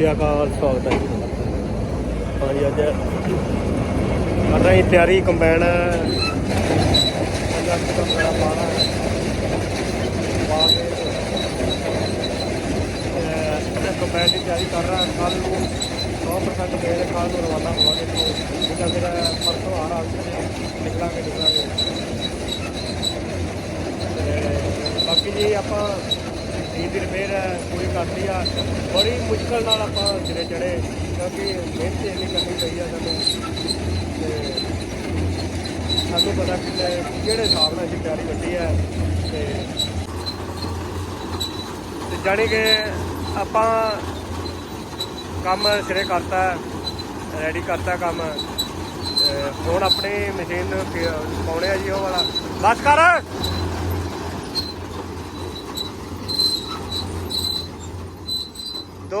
ਸ਼੍ਰੀ ਅਕਾਲ, ਸਵਾਗਤ ਹੈ ਜੀ। ਹਾਂਜੀ, ਅੱਜ ਕਰ ਰਹੇ ਤਿਆਰੀ, ਕੰਬਾਈਨ। ਅੱਜ ਤੋਂ ਪਾਣਾ ਪਾ ਕੇ ਤੇ ਕੰਬਾਈਨ ਦੀ ਤਿਆਰੀ ਕਰ ਰਹਾ ਕੱਲ ਨੂੰ 100% ਮੇਰੇ ਕੱਲ ਨੂੰ ਰਵਾਨਾ ਹੋਵਾਂਗੇ ਤੋਂ ਇਹਦਾ ਫਿਰ ਪਰਸੋਂ ਆ ਰਹਾ ਨਿਕਲਾਂਗੇ ਨਿਕਲਾਂਗੇ। ਤੇ ਬਾਕੀ ਜੀ ਆਪਾਂ ਜੀ ਦੀ ਰਿਪੇਅਰ ਪੂਰੀ ਕਰਦੀ ਆ। ਬੜੀ ਮੁਸ਼ਕਲ ਨਾਲ ਆਪਾਂ ਸਿਰੇ ਚੜੇ, ਕਿਉਂਕਿ ਮਿਹਨਤ ਇੰਨੀ ਕਰਨੀ ਪਈ ਆ ਸਾਨੂੰ। ਤੇ ਸਾਨੂੰ ਪਤਾ ਕਿ ਕਿਹੜੇ ਹਿਸਾਬ ਨਾਲ ਅਸੀਂ ਤਿਆਰੀ ਕੱਢੀ ਹੈ ਤੇ ਜਾਣੀ ਕਿ ਆਪਾਂ ਕੰਮ ਸਿਰੇ ਕਰਤਾ ਰੈਡੀ ਕਰਤਾ ਕੰਮ। ਤੇ ਹੁਣ ਆਪਣੀ ਮਸ਼ੀਨ ਪਾਉਣੇ ਆ ਜੀ ਉਹ ਵਾਲਾ। ਬਸ ਕਰ!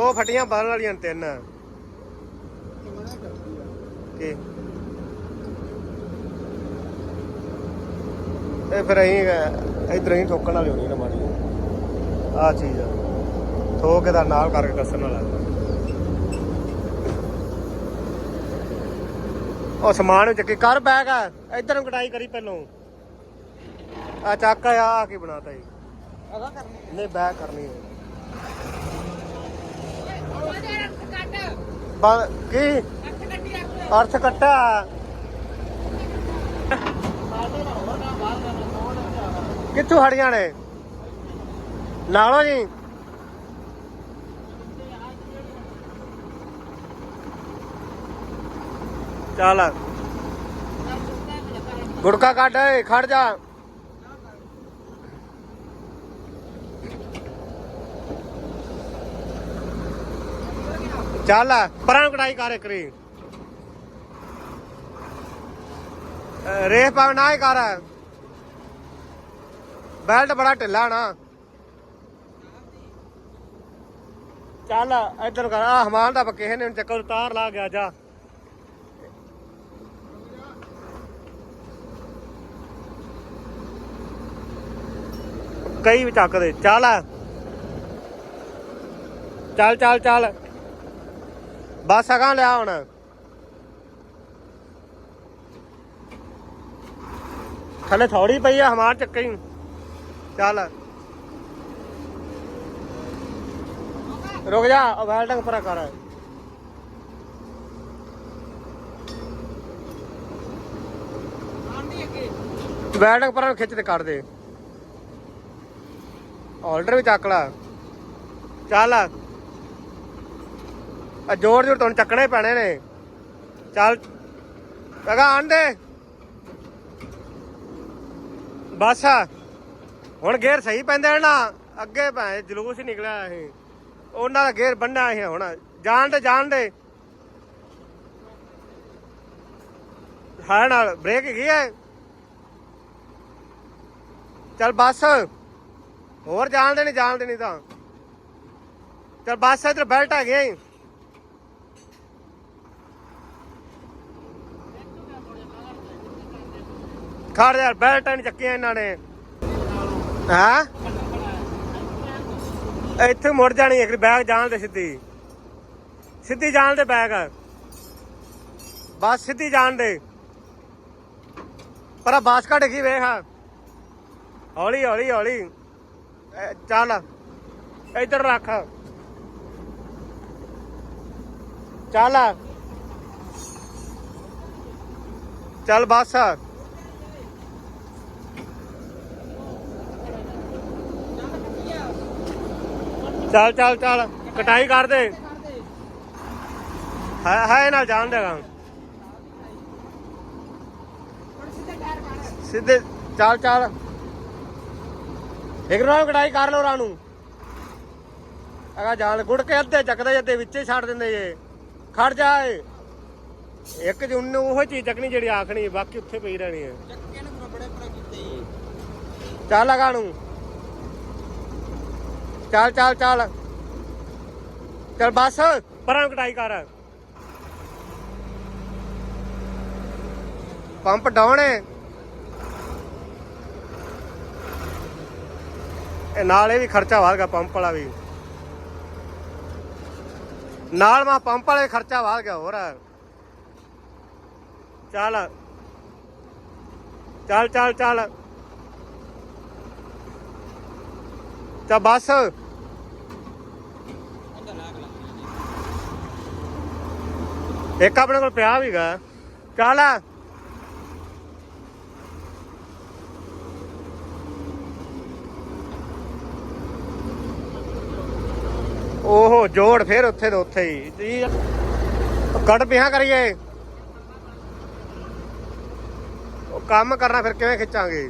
ਦੋ ਫਟੀਆਂ ਬਾਹਰ ਵਾਲੀਆਂ ਨੇ ਤਿੰਨ। ਕੀ? ਇਹ ਫਿਰ ਅਸੀਂ ਇਧਰ ਹੀ ਠੋਕਣ ਵਾਲੀ ਹੋਣੀ ਨਾ ਮਾੜੀ ਆ ਚੀਜ਼ ਆ। ਠੋਕ ਇਹਦਾ ਨਾਲ ਕਰਕੇ ਕੱਸਣ ਵਾਲਾ। ਉਹ ਸਮਾਨ ਨੂੰ ਚੱਕੀ। ਕਰ ਬੈਗ। ਇਧਰ ਨੂੰ ਕਟਾਈ ਕਰੀ ਪਹਿਲੋਂ। ਆ ਚੱਕ ਆ ਆ ਕੀ ਬਣਾਤਾ ਜੀ। ਅਗਾ ਕਰਨੀ। ਨਹੀਂ ਬੈਗ ਕਰਨੀ ਹੈ ਬਾ ਕੀ? ਅਰਥ ਕੱਟਾ ਕਿੱਥੋਂ ਹੜੀਆਂ ਨੇ? ਨਾਲੋਂ ਜੀ। ਚੱਲ। ਗੁੜਕਾ ਕੱਢ ਏ, ਖੜ ਜਾ। ਚੱਲ, ਪਰਾਂ ਨੂੰ ਕਢਾਈ ਕਰ ਕਰੀ ਰੇਹ ਪਾ ਨਾ ਹੀ ਕਰ। ਬੈਲਟ ਬੜਾ ਢਿੱਲਾ ਨਾ। ਚੱਲ, ਇੱਧਰ ਕਰ ਆ ਹਮਾਨ ਦਾ ਪੱਕੇ ਨੇ ਚੱਕਰ ਤਾਰ ਲਾ ਗਿਆ ਜਾ। ਕਈ ਵੀ ਚੱਕ ਚੱਲ। ਚੱਲ ਚੱਲ ਚੱਲ। ਬਸ ਅਗਾਂ ਲਿਆ ਹੁਣ। ਥੱਲੇ ਥੋੜੀ ਪਈ ਆ, ਹਮਾਰ ਚੱਕੇ। ਹੀ ਚੱਲ। ਰੁਕ ਜਾ, ਉਹ ਵੈਲਡਿੰਗ ਪਰਾ ਕਰ। ਵੈਲਡਿੰਗ ਪਰਾਂ ਖਿੱਚ ਤੇ ਕੱਢ ਦੇ। ਆਰਡਰ ਵੀ ਚੱਕ ਲਾ। ਚੱਲ। ਆ ਜੋਰ ਜੋਰ ਤੁਹਾਨੂੰ ਚੱਕਣੇ ਪੈਣੇ ਨੇ। ਚੱਲ, ਅਗਾ ਆਣ ਦੇ। ਬਸ ਹੁਣ ਗੇਅਰ ਸਹੀ ਪੈਂਦੇ ਨਾ, ਅੱਗੇ ਭੈ ਜਲੂਸ ਹੀ ਨਿਕਲਿਆ ਇਹ। ਉਹਨਾਂ ਦਾ ਗੇਅਰ ਬੰਨਿਆ ਇਹ ਹੁਣ। ਜਾਣ ਦੇ ਜਾਣ ਦੇ। ਹਾਂ ਨਾਲ ਬ੍ਰੇਕ ਹੈਗੀ ਹੈ ਚੱਲ ਬੱਸ। ਹੋਰ ਜਾਣ ਦੇ ਨਹੀਂ ਜਾਣ ਦੇ ਨਹੀਂ ਤਾਂ। ਚੱਲ ਬੱਸ, ਇਧਰ ਬੈਲਟ ਆ ਗਿਆ ਖੜ ਯਾਰ ਬੈਲਟ ਨਹੀਂ ਚੱਕੀਆਂ ਇਹਨਾਂ ਨੇ। ਹਾਂ? ਇੱਥੇ ਮੁੜ ਜਾਣੀ ਇੱਕ ਬੈਗ ਜਾਣ ਦੇ ਸਿੱਧੀ। ਸਿੱਧੀ ਜਾਣ ਦੇ ਬੈਗ। ਬਸ ਸਿੱਧੀ ਜਾਣ ਦੇ। ਪਰ ਆ ਬਾਸ ਕੱਢ ਗਈ ਵੇਖ। ਹੌਲੀ ਹੌਲੀ ਹੌਲੀ। ਚੱਲ। ਇੱਧਰ ਰੱਖ। ਚੱਲ। ਚੱਲ ਬਸ। ਚੱਲ ਚੱਲ ਚੱਲ। ਕਟਾਈ ਕਰ ਦੇ। ਹੈ ਹੈ ਨਾਲ ਜਾਣ ਦੇਗਾ। ਸਿੱਧੇ ਚੱਲ ਚੱਲ। ਇੱਕ ਰੋਂ ਕਟਾਈ ਕਰ ਲੋ ਰਾਣੂ ਅਗਾ ਜਾਲ ਗੁੜ ਕੇ ਅੱਧੇ ਚੱਕਦੇ ਅੱਧੇ ਵਿੱਚੇ ਛੱਡ ਦਿੰਦੇ ਜੇ। ਖੜ ਜਾ ਏ। ਇੱਕ ਜੁਨ ਨੂੰ ਉਹ ਚੀਜ਼ ਚੱਕਣੀ ਜਿਹੜੀ ਆਖਣੀ ਬਾਕੀ ਉੱਥੇ ਪਈ ਰਹਿਣੀ ਹੈ। ਚੱਲ ਲਗਾ ਨੂੰ। ਚੱਲ ਚੱਲ ਚੱਲ। ਚੱਲ ਬਸ। ਪਰਾਂ ਕਟਾਈ ਕਰ। ਪੰਪ ਡਾਉਣ ਹੈ ਇਹ ਨਾਲ ਇਹ ਵੀ ਖਰਚਾ ਵਾਲਗਾ ਪੰਪ ਵਾਲਾ ਵੀ। ਨਾਲ ਮਾ ਪੰਪ ਵਾਲੇ ਖਰਚਾ ਵਾਧ ਗਿਆ ਹੋਰ। ਚੱਲ। ਚੱਲ ਚੱਲ ਚੱਲ। ਤਾਂ ਬਸ ਅੰਦਰ ਲਾ ਕੇ ਇੱਕ ਆਪਣੇ ਕੋਲ ਪਿਆ ਵੀਗਾ ਚੱਲ ਓਹੋ ਜੋੜ ਫਿਰ ਉੱਥੇ ਦੇ ਉੱਥੇ ਹੀ ਜੀ ਕੱਢ ਪਿਆ ਕਰੀਏ ਉਹ ਕੰਮ ਕਰਨਾ ਫਿਰ ਕਿਵੇਂ ਖਿੱਚਾਂਗੇ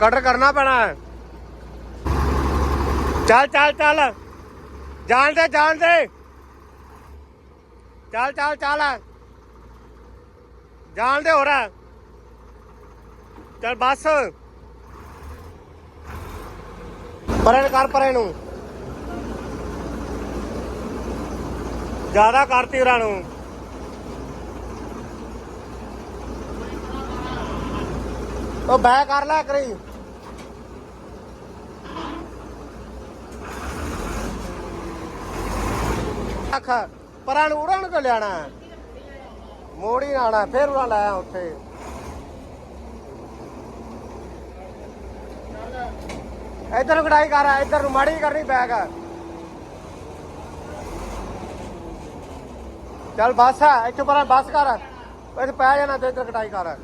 ਕਟਰ ਕਰਨਾ ਪੈਣਾ ਹੈ। ਚੱਲ ਚੱਲ ਚੱਲ। ਜਾਣ ਦੇ ਜਾਣ ਦੇ। ਚੱਲ ਚੱਲ ਚੱਲ। ਜਾਣ ਦੇ ਹੋ ਰਹਾ ਚੱਲ ਬਸ। ਪਰੇ ਨੂੰ ਕਰ ਪਰੇ ਨੂੰ। ਜ਼ਿਆਦਾ ਕਰਤੀ ਉਹਨਾਂ ਨੂੰ। ਉਹ ਬੈ ਕਰ ਲੈ ਕਰੀ ਅੱਖ ਪਰਾਂ ਨੂੰ ਉੜਨ ਕੋ ਲਿਆਣਾ ਮੋੜੀ ਆਣਾ ਫਿਰ ਉੜਾ ਲਾਇਆ ਉੱਥੇ। ਇੱਧਰ ਨੂੰ ਕਢਾਈ ਕਰ, ਇੱਧਰ ਨੂੰ ਮਾੜੀ ਕਰਨੀ ਬੈਗ ਚੱਲ ਬੱਸ ਆ ਇੱਥੇ ਪਰਾਂ ਬੱਸ ਕਰ। ਇੱਥੇ ਪੈ ਜਾਣਾ ਤੇ ਇੱਧਰ ਕਟਾਈ ਕਰ।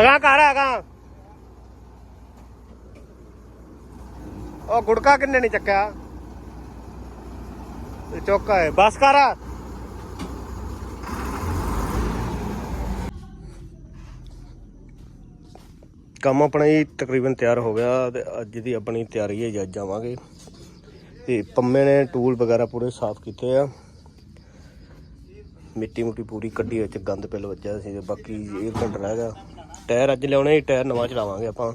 ਅਗਾ ਕਰ ਅਗਾ ਉਹ ਗੁੜਕਾ ਕਿੰਨੇ ਨਹੀਂ ਚੱਕਿਆ? ਤੇ ਚੌਕਾ ਹੈ। ਬਸ ਕਰ ਕੰਮ ਆਪਣਾ ਹੀ ਤਕਰੀਬਨ ਤਿਆਰ ਹੋ ਗਿਆ ਤੇ ਅੱਜ ਦੀ ਆਪਣੀ ਤਿਆਰੀ ਹੈ ਜੀ, ਅੱਜ ਜਾਵਾਂਗੇ ਤੇ ਪੰਮੇ ਨੇ ਟੂਲ ਵਗੈਰਾ ਪੂਰੇ ਸਾਫ਼ ਕੀਤੇ ਆ। ਮਿੱਟੀ ਮੁੱਟੀ ਪੂਰੀ ਕੱਢੀ ਵਿੱਚ ਗੰਦ ਪਿੱਲ ਵੱਜਿਆ ਸੀ ਤੇ ਬਾਕੀ ਇਹ ਘੰਟ ਰਹਿ ਗਿਆ। ਟਾਇਰ ਅੱਜ ਲਿਆਉਣੇ ਸੀ, ਟਾਇਰ ਨਵਾਂ ਚਲਾਵਾਂਗੇ ਆਪਾਂ।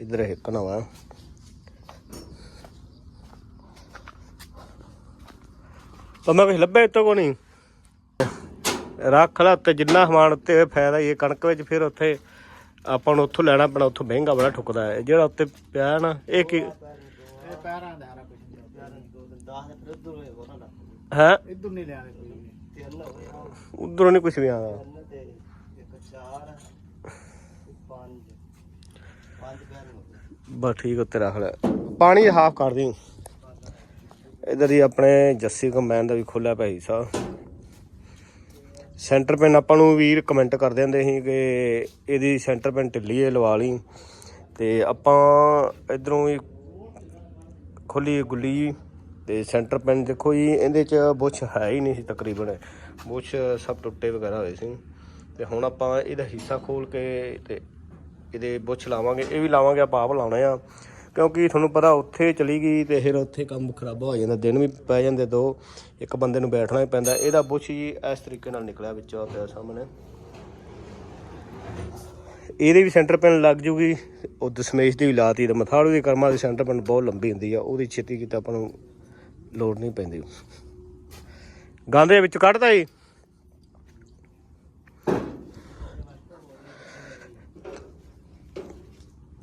ਇਧਰ ਇੱਕ ਨਵਾਂ। ਪੰਮਾ ਕੁਛ ਲੱਭੇ ਇੱਥੋਂ ਕੋ ਨਹੀਂ? ਰੱਖ ਲੈ ਉੱਤੇ ਜਿੰਨਾ ਸਮਾਨ ਉੱਤੇ ਫਾਇਦਾ ਹੀ ਹੈ ਕਣਕ ਵਿੱਚ ਫਿਰ ਉੱਥੇ ਆਪਾਂ ਨੂੰ ਉੱਥੋਂ ਲੈਣਾ ਪੈਣਾ ਉੱਥੋਂ ਮਹਿੰਗਾ ਬੜਾ ਠੁਕਦਾ ਹੈ। ਜਿਹੜਾ ਉੱਤੇ ਪਿਆ ਹੈ ਨਾ ਇਹ ਕੀ ਇਹ ਪੈਰਾਂ ਦਾ ਹਾਰਾ ਕੁਝ ਦੋ ਦਿਨ 10 ਦੇ ਫਿਰ ਉਧਰ ਹੋਏ ਹੋਣਾ ਨਾ ਹੈ? ਇਧਰ ਨਹੀਂ ਲਿਆਣੇ ਕੋਈ ਉਧਰੋਂ ਨਹੀਂ ਕੁਝ ਵੀ ਆਉਂਦਾ। ਤਿੰਨ ਤੇ ਇੱਕ ਚਾਰ ਪੰਜ। ਪੰਜ ਪੈਰ ਹੋ ਗਏ। ਬਸ ਠੀਕ ਉੱਤੇ ਰੱਖ ਲੈ। ਪਾਣੀ ਹਾਫ ਕਰ ਦੀ ਇਧਰ ਹੀ ਆਪਣੇ ਜੱਸੀ ਕੰਬਾਈਨ ਦਾ ਵੀ ਖੋਲਿਆ ਪਿਆ ਹਿੱਸਾ ਸੈਂਟਰ ਪਿੰਨ ਆਪਾਂ ਨੂੰ ਵੀਰ ਕਮੈਂਟ ਕਰਦੇ ਹੁੰਦੇ ਸੀ ਕਿ ਇਹਦੀ ਸੈਂਟਰ ਪਿੰਨ ਢਿੱਲੀ ਹੈ ਲਵਾ ਲਈ। ਤੇ ਆਪਾਂ ਇਧਰੋਂ ਹੀ ਖੋਲੀ ਗੁੱਲੀ ਤੇ ਸੈਂਟਰ ਪਿੰਨ ਦੇਖੋ ਜੀ, ਇਹਦੇ ਚ ਬੁੱਛ ਹੈ ਹੀ ਨਹੀਂ ਸੀ ਤਕਰੀਬਨ। ਬੁੱਛ ਸਭ ਟੁੱਟੇ ਵਗੈਰਾ ਹੋਏ ਸੀ। ਤੇ ਹੁਣ ਆਪਾਂ ਇਹਦਾ ਹਿੱਸਾ ਖੋਲ ਕੇ ਤੇ ਇਹਦੇ ਬੁੱਛ ਲਾਵਾਂਗੇ। ਇਹ ਵੀ ਲਾਵਾਂਗੇ, ਆਪਾਂ ਆਪ ਲਾਉਣੇ ਆ। ਕਿਉਂਕਿ ਤੁਹਾਨੂੰ ਪਤਾ ਉੱਥੇ ਚਲੀ ਗਈ ਤੇ ਫਿਰ ਉੱਥੇ ਕੰਮ ਖਰਾਬਾ ਹੋ ਜਾਂਦਾ, ਦਿਨ ਵੀ ਪੈ ਜਾਂਦੇ ਦੋ, ਇੱਕ ਬੰਦੇ ਨੂੰ ਬੈਠਣਾ ਹੀ ਪੈਂਦਾ। ਇਹਦਾ ਬੁੱਛ ਜੀ, ਇਸ ਤਰੀਕੇ ਨਾਲ ਨਿਕਲਿਆ ਵਿੱਚੋਂ ਪਿਆ ਸਾਹਮਣੇ। ਇਹਦੇ ਵੀ ਸੈਂਟਰ ਪੈਨ ਲੱਗ ਜੂਗੀ। ਉਹ ਦਸ਼ਮੇਸ਼ ਦੀ ਵੀ ਲਾਤੀ ਤੇ ਮਥਾੜੂ ਦੀ ਕਰਮਾਂ ਦੀ ਸੈਂਟਰ ਪੈਨ ਬਹੁਤ ਲੰਬੀ ਹੁੰਦੀ ਆ, ਉਹਦੀ ਛੇਤੀ ਕੀਤਾ ਆਪਾਂ ਨੂੰ ਲੋੜ ਨਹੀਂ ਪੈਂਦੀ। ਗੰਦ ਦੇ ਵਿੱਚ ਕੱਢਦਾ ਜੀ।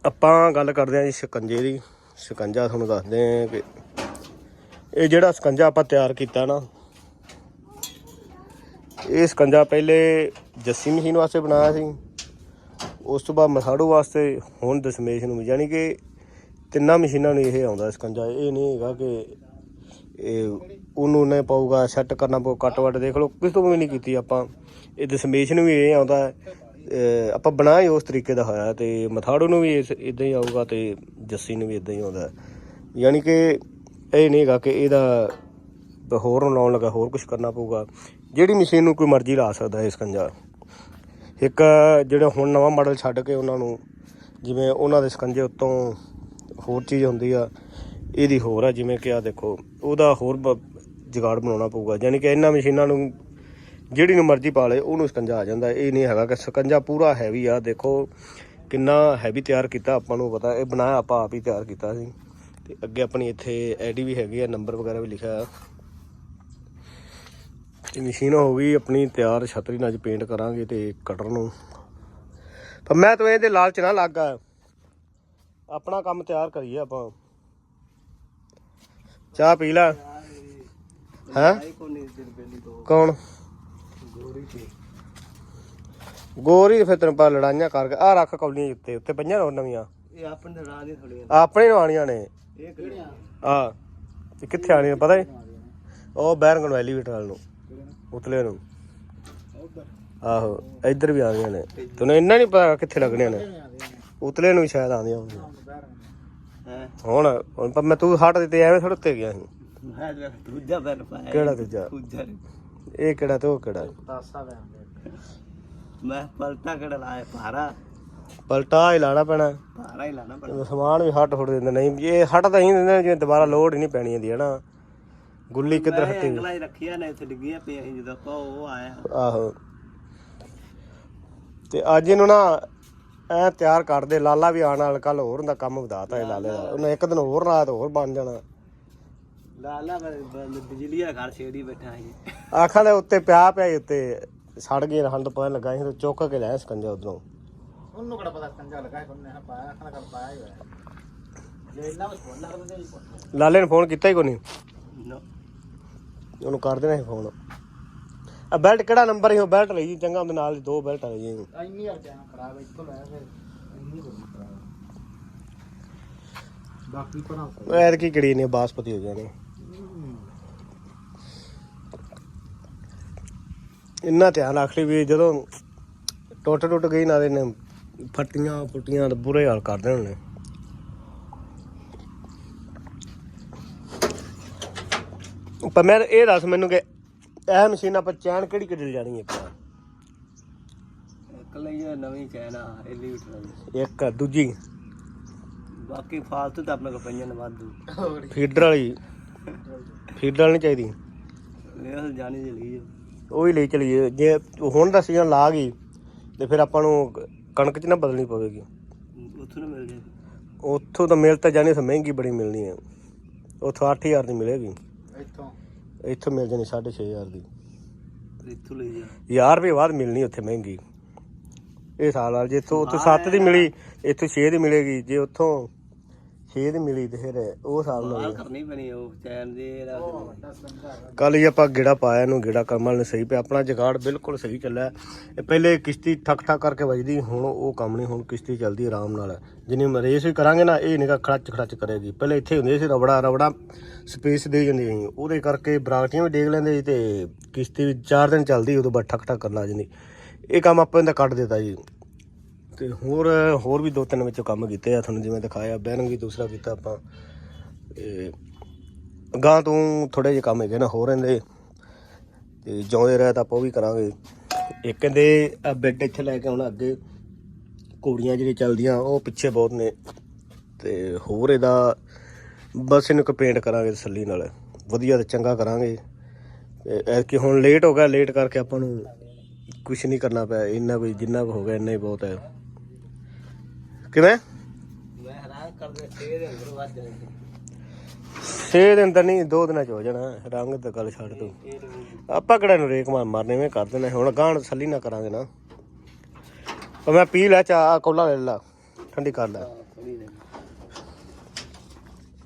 ਆਪਾਂ ਗੱਲ ਕਰਦੇ ਹਾਂ ਜੀ ਸ਼ਿਕੰਜੇ ਦੀ। ਸ਼ਿਕੰਜਾ ਤੁਹਾਨੂੰ ਦੱਸਦੇ ਹਾਂ ਕਿ ਇਹ ਜਿਹੜਾ ਸ਼ਿਕੰਜਾ ਆਪਾਂ ਤਿਆਰ ਕੀਤਾ ਨਾ, ਇਹ ਸ਼ਿਕੰਜਾ ਪਹਿਲੇ ਜੱਸੀ ਮਸ਼ੀਨ ਵਾਸਤੇ ਬਣਾਇਆ ਸੀ। ਉਸ ਤੋਂ ਬਾਅਦ ਮਸਾੜੂ ਵਾਸਤੇ ਹੁਣ ਦਸ਼ਮੇਸ਼ ਨੂੰ, ਯਾਨੀ ਕਿ ਤਿੰਨਾਂ ਮਸ਼ੀਨਾਂ ਨੂੰ ਇਹ ਆਉਂਦਾ ਸ਼ਿਕੰਜਾ। ਇਹ ਨਹੀਂ ਹੈਗਾ ਕਿ ਇਹ ਉਹਨੂੰ ਨੇ ਪਾਊਗਾ, ਸੈੱਟ ਕਰਨਾ ਪਊ ਕੱਟ ਵੱਟ ਦੇਖ ਲਓ, ਕਿਸੇ ਤੋਂ ਵੀ ਨਹੀਂ ਕੀਤੀ ਆਪਾਂ। ਇਹ ਦਸ਼ਮੇਸ਼ ਨੂੰ ਵੀ ਇਹ ਆਉਂਦਾ ਆਪਾਂ ਬਣਾ ਹੀ ਉਸ ਤਰੀਕੇ ਦਾ ਹੋਇਆ ਤੇ ਮਥਾੜੂ ਨੂੰ ਵੀ ਇਸ ਇਦਾਂ ਹੀ ਆਊਗਾ ਤੇ ਜੱਸੀ ਨੂੰ ਵੀ ਇਦਾਂ ਹੀ ਆਉਂਦਾ। ਹੈ। ਯਾਨੀ ਕਿ ਇਹ ਨਹੀਂ ਹੈਗਾ ਕਿ ਇਹਦਾ ਹੋਰ ਨੂੰ ਲਾਉਣ ਲੱਗਾ, ਹੋਰ ਕੁਝ ਕਰਨਾ ਪਊਗਾ। ਜਿਹੜੀ ਮਸ਼ੀਨ ਨੂੰ ਕੋਈ ਮਰਜ਼ੀ ਲਾ ਸਕਦਾ ਹੈ ਸਕੰਜਾ। ਇੱਕ ਜਿਹੜਾ ਹੁਣ ਨਵਾਂ ਮਾਡਲ ਛੱਡ ਕੇ ਉਹਨਾਂ ਨੂੰ, ਜਿਵੇਂ ਉਹਨਾਂ ਦੇ ਸਕੰਜੇ ਉੱਤੋਂ ਹੋਰ ਚੀਜ਼ ਹੁੰਦੀ ਆ, ਇਹਦੀ ਹੋਰ ਆ, ਜਿਵੇਂ ਕਿ ਆ ਦੇਖੋ, ਉਹਦਾ ਹੋਰ ਬ- ਜੁਗਾੜ ਬਣਾਉਣਾ ਪਊਗਾ। ਯਾਨੀ ਕਿ ਇਹਨਾਂ ਮਸ਼ੀਨਾਂ ਨੂੰ ਜਿਹੜੀ ਨੂੰ ਮਰਜ਼ੀ ਪਾ ਲੇ ਉਹਨੂੰ ਸਕੰਜਾ ਆ ਜਾਂਦਾ। ਇਹ ਨਹੀਂ ਹੈਗਾ ਕਿ ਸਕੰਜਾ ਪੂਰਾ ਹੈਵੀ ਆ। ਦੇਖੋ ਕਿੰਨਾ ਹੈਵੀ ਤਿਆਰ ਕੀਤਾ ਆਪਾਂ ਨੂੰ ਪਤਾ। ਇਹ ਬਣਾਇਆ ਆਪਾਂ ਆਪ ਹੀ ਤਿਆਰ ਕੀਤਾ ਸੀ। ਤੇ ਅੱਗੇ ਆਪਣੀ ਇੱਥੇ ਆਈਡੀ ਵੀ ਹੈਗੀ ਆ ਨੰਬਰ ਵਗੈਰਾ ਵੀ ਲਿਖਿਆ ਆ। ਇਹ ਮਸ਼ੀਨ ਹੋ ਗਈ ਆਪਣੀ ਤਿਆਰ ਛਤਰੀ ਨਾਲ ਪੇਂਟ ਕਰਾਂਗੇ ਤੇ ਕਟਰ ਨੂੰ। ਪਰ ਮੈਂ ਤਾਂ ਇਹਦੇ ਲਾਲਚ ਨਾ ਲੱਗਾ ਆਪਣਾ ਕੰਮ ਤਿਆਰ ਕਰੀਏ ਆਪਾਂ। ਚਾਹ ਪੀ ਲੈ। ਹੈ? ਤੋਂ। ਕੌਣ? ਗੋਰੀ ਤੇ। ਗੋਰੀ ਫਿਰ ਤੈਨੂੰ ਪਾ ਲੜਾਈਆਂ ਕਰਕੇ ਆ ਰੱਖ ਕੌਲੀਆਂ ਉੱਤੇ ਉੱਤੇ ਪਈਆਂ ਹੋਰ ਨਵੀਆਂ? ਇਹ ਆਪਣੇ ਰਾਹ ਦੀ ਥੋੜੀਆਂ ਆਪਣੇ ਨਵਾਣੀਆਂ ਨੇ। ਇਹ ਕਿਹੜੀਆਂ? ਆ ਇਹ ਕਿੱਥੇ ਆਣੀਆਂ ਪਤਾ ਹੈ? ਉਹ ਬੈਰੰਗ ਨੂੰ ਐਲੀਵੇਟਰ ਵਾਲ ਨੂੰ ਉਤਲੇ ਨੂੰ। ਆਹੋ ਇੱਧਰ ਵੀ ਆਉਂਦੀਆਂ ਨੇ। ਤੈਨੂੰ ਇੰਨਾ ਨਹੀਂ ਪਤਾ ਕਿੱਥੇ ਲੱਗਣੀਆਂ ਨੇ। ਉਤਲੇ ਨੂੰ ਵੀ ਸ਼ਾਇਦ ਆਉਂਦੀਆਂ ਹੋਣਗੀਆਂ। ਹੈ? ਹੁਣ ਹੁਣ ਪਰ ਮੈਂ ਤੂੰ ਹਟ ਦਿੱਤੇ ਐਵੇਂ ਥੋੜੇ ਉੱਤੇ ਗਿਆ ਸੀ। ਦੂਜਾ ਬੈਨ ਪਾਇਆ। ਕਿਹੜਾ ਦੂਜਾ? ਦੂਜਾ ਇਹ ਕਿਹੜਾ ਤੇ ਉਹ ਕਿਹੜਾ? ਮੈਂ ਪਲਟਾ ਕਿਹੜਾ ਲਾਇਆ? ਭਾਰਾ। ਪਲਟਾ ਹੀ ਲਾਣਾ ਪੈਣਾ। ਭਾਰਾ ਹੀ ਲਾਣਾ ਤੇ ਸਮਾਨ ਵੀ ਹਟ ਫੁੱਟ ਦਿੰਦੇ ਨਹੀਂ ਇਹ ਹਟ ਤਾਂ ਹੀ ਦਿੰਦੇ ਨੇ, ਜਿਵੇਂ ਦੁਬਾਰਾ ਲੋਡ ਹੀ ਨਹੀਂ ਪੈਣੀ ਹੁੰਦੀ ਹੈ ਨਾ ਗੁੱਲੀ ਕਿੱਧਰ ਹੱਟੀ? ਅੰਗਲਾ ਹੀ ਰੱਖਿਆ ਨੇ ਇੱਥੇ ਡਿੱਗੀਆਂ ਪਈਆਂ ਸੀ ਜਦੋਂ ਆਪਾਂ ਉਹ ਆਇਆ। ਆਹੋ। ਤੇ ਅੱਜ ਇਹਨੂੰ ਨਾ ਐ ਤਿਆਰ ਕਰਦੇ ਲਾਲਾ ਵੀ ਆਣ ਵਾਲਾ ਕੱਲ ਹੋਰ ਹੁੰਦਾ ਕੰਮ ਵਧਾਤਾ ਇਹ ਲਾਲੇ ਦਾ। ਉਹਨੇ ਇੱਕ ਦਿਨ ਹੋਰ ਰਾਤ ਹੋਰ ਬਣ ਜਾਣਾ। ਲਾਲਾ ਬਿਜਲੀ ਦਾ ਘਰ ਛੇੜੀ ਬੈਠਾ ਹੈ ਆਖਾਂ ਦੇ ਉੱਤੇ ਪਿਆ ਪਿਆ ਸੀ ਉੱਤੇ ਸੜ ਗਏ ਹੰਡ ਪਾਣ ਲੱਗਾ ਸੀ ਤੇ ਚੁੱਕ ਕੇ ਲੈ ਸਕੰਜਾ ਉਧਰੋਂ। ਉਹਨੂੰ ਕਿਹੜਾ ਪਤਾ ਕੰਜਾ ਲਗਾ ਕੋਨੇ ਨਾ ਪਾਇਆ ਖਾਣਾ ਕਰ ਪਾਇਆ ਹੀ ਹੋਇਆ। ਜੇ ਹੀ ਲਾਲੇ ਨੇ ਫੋਨ ਕੀਤਾ ਹੀ ਕੋਈ ਨਹੀਂ ਉਹਨੂੰ ਕਰ ਦੇਣਾ ਸੀ ਫੋਨ ਆ ਬੈਲਟ ਕਿਹੜਾ ਨੰਬਰ ਸੀ ਉਹ ਬੈਲਟ ਲਈ ਚੰਗਾ ਉਹਦੇ ਨਾਲ ਦੋ ਬੈਲਟਾਂ ਲਈ ਇੰਨੀ ਹਰ ਜਾਣਾ ਖਰਾਬ ਇੱਥੋਂ ਲੈ ਫਿਰ ਇੰਨੀ ਖਰਾਬ ਬਾਕੀ ਪਰਾਂ ਐਰ ਕੀ ਕਿਹੜੀ ਨੇ ਬਾਸਪਤੀ ਹੋ ਜਾਣੇ। ਇੰਨਾ ਧਿਆਨ ਰੱਖ ਲਈ ਵੀ ਜਦੋਂ ਟੁੱਟ ਟੁੱਟ ਗਈ ਨਾ ਦੇ ਨੇ ਫੱਟੀਆਂ ਫੁੱਟੀਆਂ ਤੇ ਬੁਰੇ ਹਾਲ ਕਰਦੇ ਹੁੰਦੇ ਪਰ ਮੈਂ ਇਹ ਦੱਸ ਮੈਨੂੰ ਕਿ ਇਹ ਮਸ਼ੀਨ ਆਪਾਂ ਚੈਨ ਕਿਹੜੀ ਕਿਹੜੀ ਜਾਣੀ ਹੈ ਆਪਾਂ? ਇੱਕ ਲਈ ਇਹ ਨਵੀਂ ਚੈਨਾ ਦੀ ਇੱਕ ਦੂਜੀ। ਬਾਕੀ ਫਾਲਤੂ ਤਾਂ ਆਪਣੇ ਕੋਲ ਪਈਆਂ ਨੇ ਵਾਧੂ। ਫੀਡਰ ਵਾਲੀ। ਫੀਡਰ ਵਾਲੀ ਨਹੀਂ ਚਾਹੀਦੀ। ਇਹ ਜਾਣੀ ਜਲੀ ਉਹ ਹੀ ਲਈ ਚਲੀਏ ਜੇ ਹੁਣ ਦਾ ਸੀਜ਼ਨ ਲਾ ਗਈ ਤੇ ਫਿਰ ਆਪਾਂ ਨੂੰ ਕਣਕ 'ਚ ਨਾ ਬਦਲਣੀ ਪਵੇਗੀ। ਉੱਥੋਂ ਨਾ ਮਿਲ ਜੇ ਉੱਥੋਂ ਤਾਂ ਮਿਲ ਤਾਂ ਜਾਣੀ ਸੀ ਮਹਿੰਗੀ ਬੜੀ ਮਿਲਣੀ ਹੈ ਉੱਥੋਂ 8000 ਦੀ ਮਿਲੇਗੀ। ਇੱਥੋਂ? ਇੱਥੋਂ ਮਿਲ ਜਾਣੀ 6500 ਦੀ। ਇੱਥੋਂ ਲਈ ਜਾ। ਹਜ਼ਾਰ ਰੁਪਏ ਬਾਅਦ ਮਿਲਣੀ ਉੱਥੇ ਮਹਿੰਗੀ। ਇਹ ਸਾਲ ਵਾਲ ਜੇ ਇੱਥੋਂ ਉੱਥੋਂ 7 ਦੀ ਮਿਲੀ ਇੱਥੋਂ 6 ਦੀ ਮਿਲੇਗੀ। ਜੇ ਉੱਥੋਂ 6 ਦੀ ਮਿਲੀ ਤੇ ਫਿਰ ਉਹ ਹਿਸਾਬ ਨਾਲ ਕਰਨੀ ਪੈਣੀ ਉਹ ਚੈਨ ਦੇ ਕੱਲ ਹੀ ਆਪਾਂ ਗੇੜਾ ਪਾਇਆ ਨੂੰ ਗੇੜਾ ਕਰਮਲ ਨੇ ਸਹੀ ਪਿਆ ਆਪਣਾ ਜਗਾੜ ਬਿਲਕੁਲ ਸਹੀ ਚੱਲਿਆ। ਇਹ ਪਹਿਲੇ ਕਿਸ਼ਤੀ ਠੱਕ ਠੱਕ ਕਰਕੇ ਵੱਜਦੀ ਹੁਣ ਉਹ ਕੰਮ ਨਹੀਂ ਹੁਣ ਕਿਸ਼ਤੀ ਚੱਲਦੀ ਆਰਾਮ ਨਾਲ। ਜਿੰਨੀ ਰੇਸ ਵੀ ਕਰਾਂਗੇ ਨਾ ਇਹ ਨਿਕਾ ਖੜਚ ਖੜਚ ਕਰੇਗੀ। ਪਹਿਲੇ ਇੱਥੇ ਹੁੰਦੇ ਸੀ ਰਬੜਾ ਰਬੜਾ ਸਪੇਸ ਦੇ ਜਾਂਦੀ ਸੀ। ਉਹਦੇ ਕਰਕੇ ਬਰਾਕਟੀਆਂ ਵੀ ਡੇਗ ਲੈਂਦੇ ਸੀ ਤੇ ਕਿਸ਼ਤੀ ਵੀ 4 ਦਿਨ ਚੱਲਦੀ ਉਦੋਂ ਬਾਅਦ ਠੱਕ ਠੱਕ ਕਰਨ ਲੱਗ ਜਾਂਦੀ ਇਹ ਕੰਮ ਆਪਾਂ ਇਹਦਾ ਕੱਢ ਦਿੱਤਾ ਜੀ। ਤੇ ਹੋਰ ਹੋਰ ਵੀ ਦੋ ਤਿੰਨ ਵਿੱਚੋਂ ਕੰਮ ਕੀਤੇ ਆ, ਤੁਹਾਨੂੰ ਜਿਵੇਂ ਦਿਖਾਇਆ ਬੈਰਿੰਗ ਵੀ ਦੂਸਰਾ ਕੀਤਾ ਆਪਾਂ। ਤੇ ਗਾਂ ਤੋਂ ਥੋੜੇ ਜਿਹੇ ਕੰਮ ਹੈਗੇ ਨਾ ਹੋਰ ਰਹਿੰਦੇ ਤੇ ਜਿਉਂਦੇ ਰਹਿ ਤਾਂ ਆਪਾਂ ਉਹ ਵੀ ਕਰਾਂਗੇ। ਇੱਕ ਕਹਿੰਦੇ ਆ ਬੈੱਡ ਇੱਥੇ ਲੈ ਕੇ ਆਉਣਾ ਅੱਗੇ। ਘੋੜੀਆਂ ਜਿਹੜੀਆਂ ਚੱਲਦੀਆਂ, ਉਹ ਪਿੱਛੇ ਬਹੁਤ ਨੇ। ਤੇ ਹੋਰ ਇਹਦਾ ਬਸ ਇਹਨੂੰ ਇੱਕ ਪੇਂਟ ਕਰਾਂਗੇ ਤਸੱਲੀ ਨਾਲ। ਵਧੀਆ ਤੇ ਚੰਗਾ ਕਰਾਂਗੇ। ਤੇ ਐਤਕੀ ਹੁਣ ਲੇਟ ਹੋ ਗਿਆ ਲੇਟ ਕਰਕੇ ਆਪਾਂ ਨੂੰ ਕੁਝ ਨਹੀਂ ਕਰਨਾ ਪਿਆ। ਇੰਨਾ ਕੋਈ ਜਿੰਨਾ ਕੁ ਹੋ ਗਿਆ, ਇੰਨਾ ਹੀ ਬਹੁਤ ਹੈ। ਕਿਵੇਂ ਮੈਂ ਹੈਰਾਨ ਕਰਦੇ ਛੇ ਦੇ ਅੰਦਰ ਵੱਜ ਰਹੇ 6 ਦਿਨ ਤਾਂ ਨਹੀਂ 2 ਦਿਨਾਂ ਚ ਹੋ ਜਾਣਾ। ਰੰਗ ਤਾਂ ਗੱਲ ਛੱਡ ਤੂੰ। ਆਪਾਂ ਕਿਹੜਾ ਨੂੰ ਰੇਕ ਮਾਰ ਮਾਰਨੇ ਵੇਂ ਕਰ ਦੇਣਾ। ਹੁਣ ਗਾਣ ਤਸੱਲੀ ਨਾ ਕਰਾਂਗੇ ਨਾ। ਪਰ ਮੈਂ ਪੀ ਲੈ ਚਾ ਕੋਲਾ ਲੈ ਲਾ। ਠੰਡੀ ਕਰ ਲੈ।